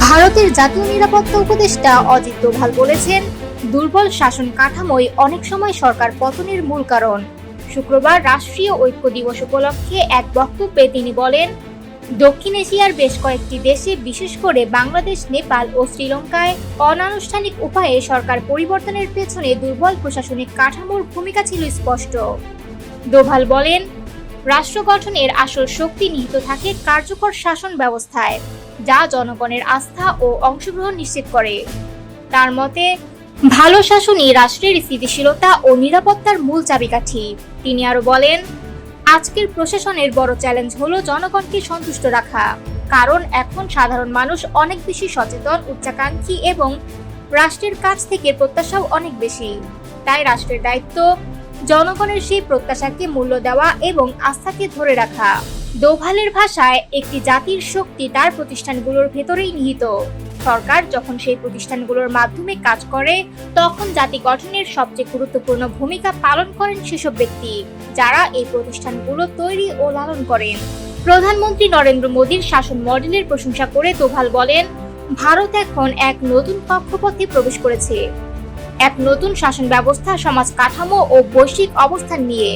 ভারতের জাতীয় নিরাপত্তা উপদেষ্টা অজিত দোভাল বলেছেন, দুর্বল শাসন কাঠামোই অনেক সময় সরকার পতনের মূল কারণ। শুক্রবার রাষ্ট্রীয় ঐক্য দিবস উপলক্ষে এক বক্তব্যে তিনি বলেন, দক্ষিণ এশিয়ার বেশ কয়েকটি দেশে, বিশেষ করে বাংলাদেশ, নেপাল ও শ্রীলঙ্কায় অনানুষ্ঠানিক উপায়ে সরকার পরিবর্তনের পেছনে দুর্বল প্রশাসনিক কাঠামোর ভূমিকা ছিল স্পষ্ট। দোভাল বলেন, রাষ্ট্র গঠনের আসল শক্তি নিহিত থাকে কার্যকর শাসন ব্যবস্থায়। যা জনগণের আস্থা ও অংশগ্রহণ নিশ্চিত করে। তার মতে, ভালো শাসনই রাষ্ট্রের স্থিতিশীলতা ও নিরাপত্তার মূল চাবিকাঠি। তিনি আরও বলেন, আজকের প্রশাসনের বড় চ্যালেঞ্জ হলো জনগণকে সন্তুষ্ট রাখা, কারণ এখন সাধারণ মানুষ অনেক বেশি সচেতন, উচ্চাকাঙ্ক্ষী এবং রাষ্ট্রের কাছ থেকে প্রত্যাশাও অনেক বেশি। তাই রাষ্ট্রের দায়িত্ব জনগণের সেই প্রত্যাশাকে মূল্য দেওয়া এবং আস্থাকে ধরে রাখা। দোভালের ভাষায় একটি জাতির শক্তি তার প্রতিষ্ঠানগুলোর ভেতরেই নিহিত। সরকার যখন সেই প্রতিষ্ঠানগুলোর মাধ্যমে কাজ করে, তখন জাতি গঠনের সবচেয়ে গুরুত্বপূর্ণ ভূমিকা পালন করেন সেসব ব্যক্তি, যারা এই প্রতিষ্ঠানগুলো তৈরি ও লালন করেন। প্রধানমন্ত্রী নরেন্দ্র মোদীর শাসন মডেলের প্রশংসা করে দোভাল বলেন, ভারত এখন এক নতুন কক্ষপথে প্রবেশ করেছে। এক নতুন শাসন ব্যবস্থা, সমাজ কাঠামো ও বৈশ্বিক অবস্থান নিয়ে